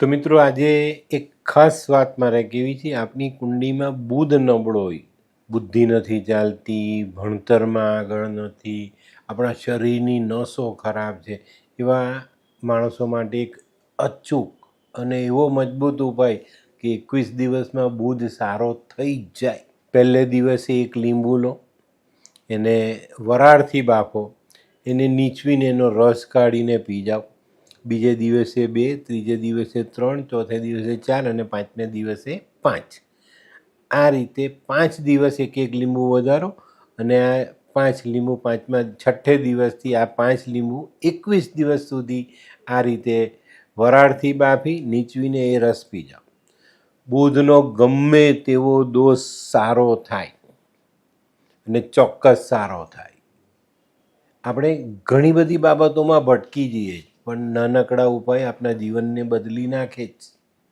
તો મિત્રો, આજે એક ખાસ વાત મારે કેવી છે, આપની કુંડીમાં બુધ નબળો હોય. બુદ્ધિ નથી ચાલતી, ભણતરમાં આગળ નથી, આપણા શરીરની નસો ખરાબ છે. એવા માણસો માટે એક અચૂક અને એવો મજબૂત ઉપાય કે એકવીસ દિવસમાં બુધ સારો થઈ જાય. પહેલે દિવસે એક લીંબુ લો, એને વરાળથી બાફો, એને નીચવીને એનો રસ કાઢીને પી જાઓ બીજે દિવસે બે ત્રીજે દિવસે ત્રણ ચોથે દિવસે ચાર અને પાંચમે દિવસે પાંચ. આ રીતે પાંચ દિવસ એક એક લીંબુ વધારો અને આ પાંચ લીંબુ પાંચમાં છઠ્ઠે દિવસથી આ પાંચ લીંબુ એકવીસ દિવસ સુધી આ રીતે વરાળથી બાફી નીચવીને એ રસ પી જાઓ. બુધનો ગમે તેવો દોષ સારો થાય અને ચોક્કસ સારો થાય. આપણે ઘણી બધી બાબતોમાં ભટકી જઈએ છીએ, પણ નાનકડા ઉપાય આપણા જીવનને બદલી નાખે જ.